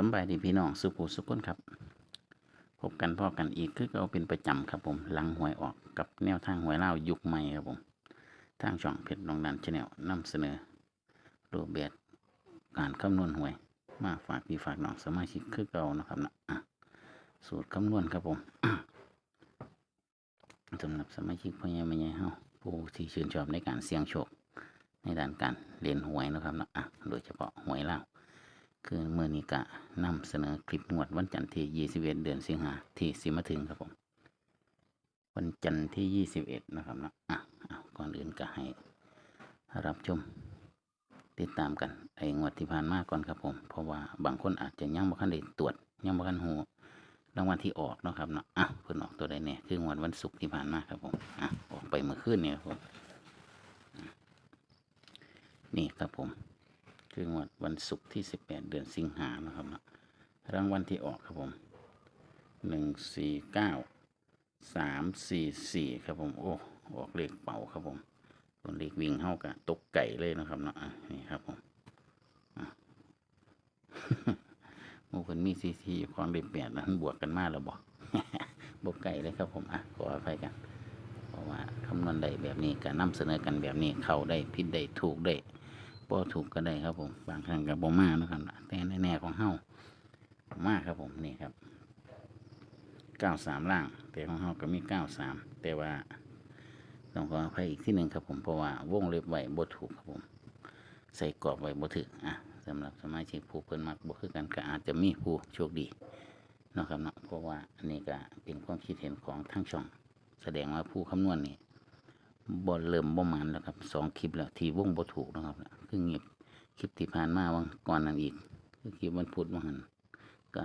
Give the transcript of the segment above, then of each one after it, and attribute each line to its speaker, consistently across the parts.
Speaker 1: สำบายดีพี่น้องสุภูสุกุนครับ พบกันพ่อกันอีกคือเราเป็นประจำครับผมหลังหวยออกกับแนวทางหวยเล่ายุคใหม่ครับผม ทางช่องเพชรนองดันชาแนลนำเสนอรูปแบบการคำนวณหวย มาฝากพี่ฝากน้องสมาชิกคือเก่านะครับนะะสูตรคำนวณครับผมสำหรับสมาชิกพ่อใหญ่แม่ใหญ่เฮาผู้ที่ชื่นชอบในการเสี่ยงโชคในด้านการเรียนหวยนะครับนะะโดยเฉพาะหวยเล่า คือเมื่อนี้กะนำเสนอคลิปงวดวันจันทร์ที่ 21 เดือนสิงหาที่สิมาถึงครับผม วันจันทร์ที่ 21 นะครับเนาะอะอะก่อนอื่นก็ให้รับชม ติดตามกันไอ้งวดที่ผ่านมาก่อนครับผม เพราะว่าบางคนอาจจะยังบ่คันได้ตรวจยังบ่คันหูรางวัลที่ออกเนาะครับเนาะอะเพิ่นออกตัวใดเนี่ยคืองวดวันศุกร์ที่ผ่านมาครับผมอะออกไปเมื่อคืนเนี่ยครับผมนี่ครับผม คืองวดวันศุกร์ที่ 18 เดือนสิงหานะครับนะรางวัลที่ออกครับผม 1 4 9 3 4 4 ครับผม โอ้ออกเลขเป่าครับผมส่วเลขวิ่งเข้ากะตกไก่เลยนะครับเนาะอะนี่ครับผมอะหมูคนมีซีซีของเลขแปดนั้นบวกกันมากแล้วบอกบวกไก่เลยครับผมอะขออภัยกัน เพราะว่าคำนวณได้แบบนี้การนำเสนอกันแบบนี้เข้าได้ผิดได้ถูกได้ บ่ถูกก็ได้ครับผม บางครั้งกับบ่มานะครับแต่แน่ๆของเฮามาครับผมนี่ครับเก้าสามล่าง แต่ของเฮาก็มีเก้าสามแต่ว่าต้องขออภัยอีกที่หนึ่งครับผมเพราะว่าวงเล็บไว้บ่ถูกครับผม ใส่กรอบไว้บ่ถึกอะสำหรับสมาชิกผู้เพิ่นมักบ่คือกันก็อาจจะมีผู้โชคดีเนาะครับเนาะเพราะว่าอันนี้ก็เป็นความคิดเห็นของทั้งช่อง แสดงว่าผู้คำนวณนี่ บอลเริ่มบ่มันแล้วครับสองคลิปแล้วทีวงบ่ถูกนะครับนะคือเงียบคลิปที่ผ่านมาวันก่อนนั้นอีกคือคลิปวันพุธวันหันก็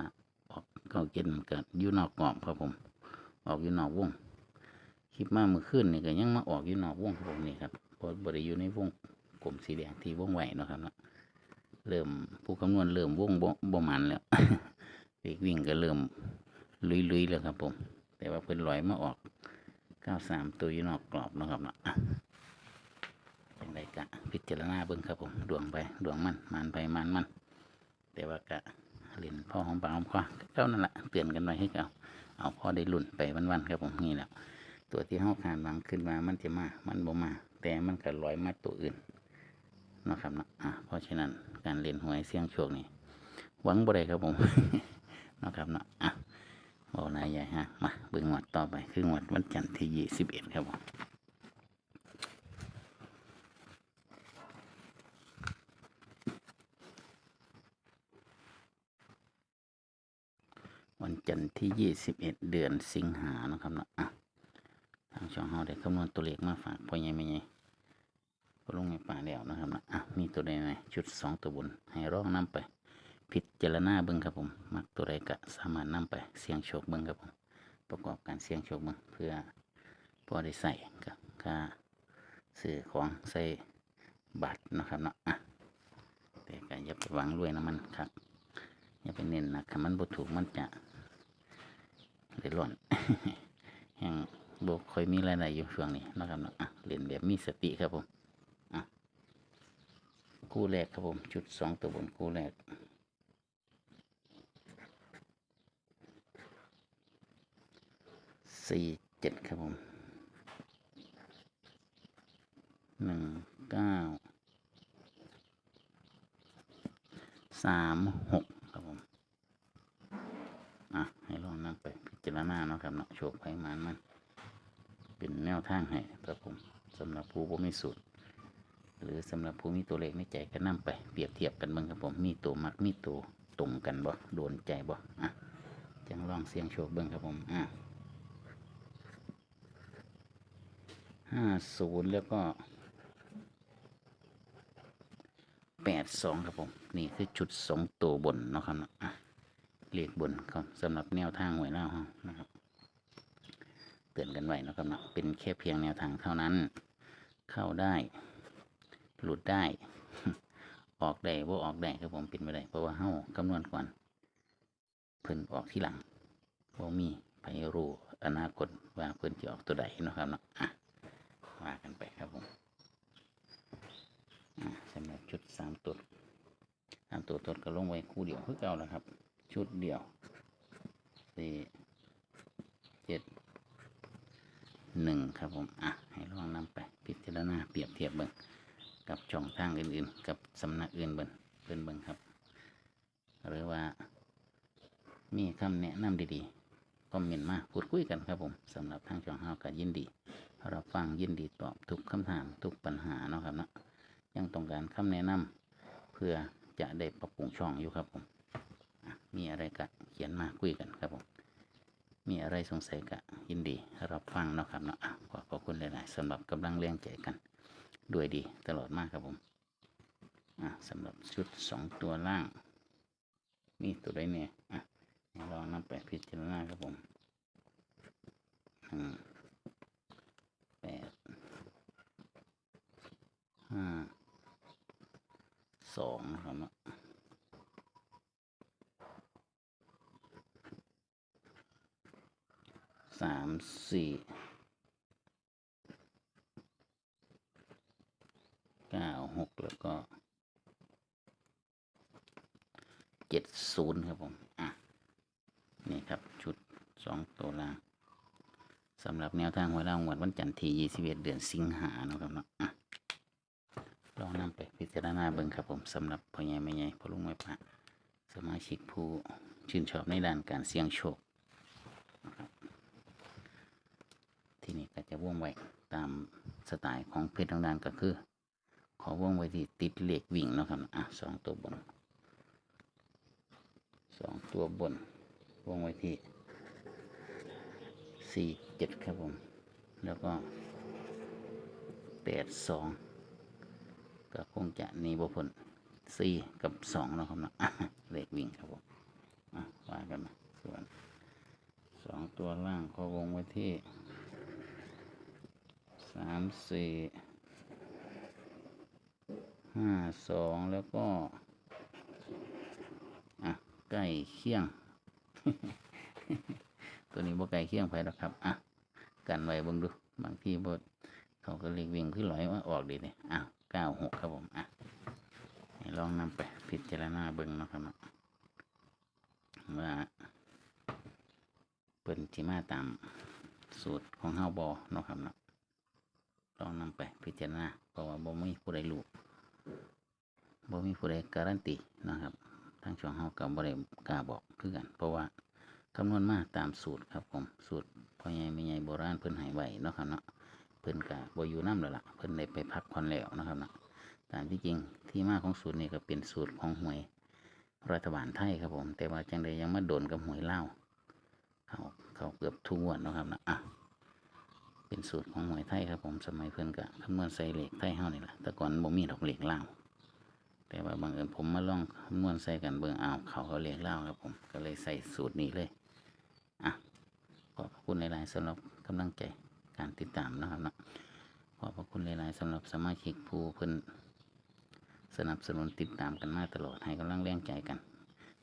Speaker 1: ออกเก้าเจ็ดก็อยู่นอกกรอบครับผม ออกอยู่นอกวงคลิปมาเมื่อคืนนี่ก็ยังมาออกอยู่นอกวงครับผมนี่ครับเพราะบริอยู่ในวงกลมสีแดงที่วงไหวนะครับนะเริ่มผู้คำนวณเริ่มวงบ่บมันแล้วเด็กวิ่งก็เริ่มลุยๆแล้วครับผม แต่ว่าเพิ่นลอยมาออก เก้าสามตัวอยู่นอกกรอบนะครับเนาะอะเป็นไรกะ พิจารณาเบิ่งครับผม ดวงไป ดวงมัน มันไป มันมันแต่ว่ากะเล่นพ่อของปากของคว้าเจ้านั่นแหละเตือนกันไว้ให้เอาเอาพ่อได้ลุ่นไปวันๆครับผมนี่แหละตัวที่ห้าคานวางขึ้นมามันจะมา มันบ่มา แต่มันก็ลอยมาตัวอื่นนะครับเนาะอะเพราะฉะนั้นการเล่นหวยเสี่ยงโชคนี่หวังบ่ได้ครับผมนะครับเนาะอะบอนายใหญ่ฮะมา เบิ่งงวดต่อไป คืองวดวันจันทร์ที่ยี่สิบเอ็ดครับผมวันจันทร์ที่ยี่สิบเอ็ดเดือนสิงหานะครับเนาะอะทางช่องเฮาได้คำนวณตัวเลขมาฝากพ่อใหญ่แม่ใหญ่ก็ลงในป่าแล้วนะครับนะอะมีตัวใดไหนชุดสองตัวบน ให้ร้องนำไป พิจารณาเบิ่งครับผม มักตัวใดก็สามารถนำไปเสี่ยงโชคเบิ่งครับผม ประกอบการเสี่ยงโชคเบิ่งเพื่อพอได้ใส่กับค่าซื้อของใส่บัตรนะครับเนาะอะแต่ก็อย่าไปหวังรวยนะมันครับอย่าไปเน้นนะครับมันบ่ถูกมันจะเดือดร้อนแห่งบ่ค่อยมีรายได้อยู่ช่วงนี้นะครับเนาะอะเล่นแบบมีสติครับผมอะคู่แรกครับผมจุดสองตัวบนคู่แรก สี่เจ็ดครับผมหนึ่งเก้าสามหกครับผม อะ ให้ลองนั่งไปพิจารณาเนาะครับเนาะโชคไพ่มันมัน เป็นแนวทางให้ครับผมสำหรับผู้บ่มีสูตร หรือสำหรับผู้มีตัวเลขในใจก็นํไปเปรียบเทียบกันบิ่งครับผม มีตัวมักมีตัวตรงกันบ่ โดนใจบ่ อะจังลองเสียงโชคเบิ่งครับผม อะ ห้าศูนย์แล้วก็แปดสองครับผม นี่คือจุดสองตัวบนนะครับเนะอะเลขบนครับสำหรับแนวทางหวยเล่านะครับ เตือนกันไว้นะครับนะเป็นแค่เพียงแนวทางเท่านั้น เข้าได้ หลุดได้ ออกได้ว่าออกได้ครับผมเป็นไปได้เพราะว่าเฮ้าคำนวณก่อนเพิ่นออกที่หลังว่ามีไปรู้อนาคตว่าเพิ่นจะออกตัวใดนะครับเนาะอะ ว่ากันไปครับผมสำหรับชุดสามตัวสามตัวตัวก็ลงไว้คู่เดียวคือเก่าแล้วครับ ชุดเดียวสี่เจ็ดหนึ่งครับผม อะ ให้ลองนำไปพิจารณาเปรียบเทียบเบิ่งกับช่องทางอื่นๆ กับสำนักอื่นเบิ่งเพิ่นเบิ่งครับ หรือว่า มีคำแนะนำดีๆคอมเมนต์มาพูดคุยกันครับผมสำหรับทางช่องเฮาก็ยินดี รับฟังยินดีตอบทุกคำถามทุกปัญหาเนาะครับเนาะยังต้องการคำแนะนำเพื่อจะได้ปรับปรุงช่องอยู่ครับผมมีอะไรก็เขียนมาคุยกันครับผมมีอะไรสงสัยก็ยินดีรับฟังเนาะครับเนาะขอขอบคุณหลายๆสำหรับกำลังแรงใจกันด้วยดีตลอดมากครับผมสำหรับชุดสองตัวล่าง มีตัวใดเนี่ยอะลองนำไปพิจารณาครับผมหนึ่งแปด ห้าสองครับเนาะสามสี่เก้าหกแล้วก็เจ็ดศูนย์ครับผม อะ นี่ครับ ชุดสองตัวล่างสำหรับแนวทางหัวล่างวันวันจันทร์ที่21เดือนสิงหาเนาะครับเนาะ ไปพิจารณาเบิ่งครับผมสำหรับพ่อใหญ่แม่ใหญ่พ่อลุงแม่ป้าสมาชิกผู้ชื่นชอบในด้านการเสี่ยงโชคนะครับที่นี่ก็จะว่องไวตามสไตล์ของเพชรทางด้านก็คือ ขอว่องไวที่ติดเหล็กวิ่งนะครับอะสองตัวบนสองตัวบนว่องไวที่สี่เจ็ดครับผม แล้วก็แปดสอง ก็คงจะหนีบุพลสี่กับสองนะครับเนาะเลขวิ่งครับผมว่ากันมาส่วนสองตัวล่างก็วงไว้ที่สามสี่ห้าสองแล้วก็ อะใกล้เคียง ตัวนี้บ่ไกลเคียงไปแล้วครับ อะ กันไว้เบิ่งดู บางทีบ่เขาก็เรียกวิ่งขึ้นลอยว่าออกดีเนี่ยอะ เก้าหกครับผมอะลองนำไปพิจารณาเบิ่งนาะครับเนาะว่าเปิ่นที่มาตามสูตรของเฮาบอเนาะครับเนาะลองนำไปพิจารณาเพราะว่าบ่มีผู้ใดรู้บ่มีผู้ใดการันตีนะครับทางช่องเฮากับ่ได้กล้าบอกคือกัน เพราะว่าคำนวณมาตามสูตรครับผมสูตรพ่อใหญ่แม่ใหญ่โบราณเพิ่นให้ไว้เนาะครับเนาะ เพิ่นก็บ่อยู่นํแล้วล่ะเพิ่นได้ไปพักผ่อนแล้วนะครับนะตามที่จริงที่มาของสูตรนี้ก็เป็นสูตรของหวยรัฐบาลไทยครับผม แต่ว่าจังไดยังมาโดนกับหวยเลาเขาเขาเกือบทุกงวดเนะครับนะอะเป็นสูตรของหวยไทยครับผมสมัยเพิ่นก็คำนวณใส่เหลขไทยเฮานี่แหละแต่ก่อนบ่มีดอกเหลขลาแต่ว่าบางเอิญผมมาลองคำนวณใส่กันเบิ่งเอาวเขาเขาเรียกเล่าครับผม ก็เลยใส่สูตรนี้เลยอะขอบพระคุณหลายๆสำหรับกำลังใจ การติดตามนะครับเนาะขอบพระคุณหลายๆสำหรับสมาชิกผู้เพิ่นสนับสนุนติดตามกันมาตลอดให้กำลังแรงใจกัน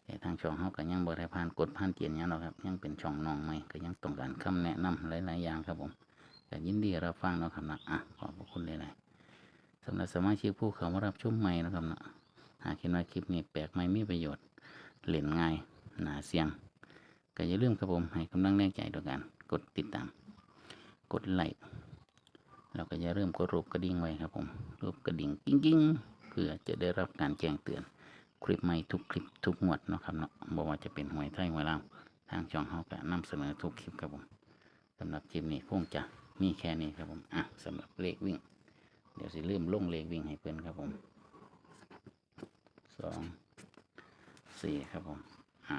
Speaker 1: แต่ทางช่องเฮาก็ยังบ่ได้ผ่านกฎผ่านเกณฑ์หยังหรอกครับ ยังเป็นช่องน้องใหม่ก็ยังต้องการคำแนะนำหลายๆอย่างครับผมก็ยินดีรับฟังเนาะครับนะอะขอบพระคุณหลายๆสำหรับสมาชิกผู้เข้ามารับชมใหม่นะครับนะหากเห็นว่าคลิปนี้แปลกไม่มีประโยชน์เล่นง่ายหนาเสียงก็อย่าลืมครับผมให้กำลังแรงใจด้วยกันกดติดตาม กดไลค์แล้วก็อย่าลืมกดรูปกระดิ่งไว้ครับผม รูปกระดิ่งกิ้งกิ้งเพื่อจะได้รับการแจ้งเตือน คลิปใหม่ทุกคลิปทุกงวดเนาะครับเนาะบอกว่าจะเป็นหวยไทยหวยลาวทางช่องเฮาก็นำเสนอทุกคลิปครับผมสำหรับคลิปนี้คงจะมีแค่นี้ครับผมอะสำหรับเลขวิ่ง เดี๋ยวสิลืมลงเลขวิ่งให้เพื่อนครับผมสองสี่ครับผมอ่า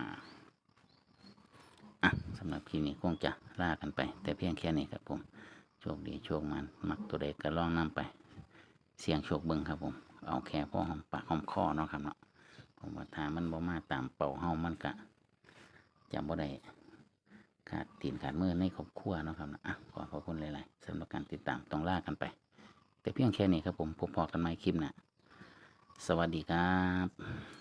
Speaker 1: สำหรับคลิปนี้คงจะลากันไป แต่เพียงแค่นี้ครับผม โชคดีโชคมันมักตัวใดก็ล่องนำไป เสียงโชคเบิ้งครับผม เอาแค่พอหอมปากหอมคอเนาะครับเนาะผมว่าถ้ามันบ่มาตามเป่าเฮามันกะจำบ่ได้ขาดตีนขาดมือในครอบครัวเนาะครับเนาะอะขอขอบคุณหลายๆสำหรับการติดตามต้องลากันไป แต่เพียงแค่นี้ครับผมพบพอกันใหม่คลิปหน้าสวัสดีครับ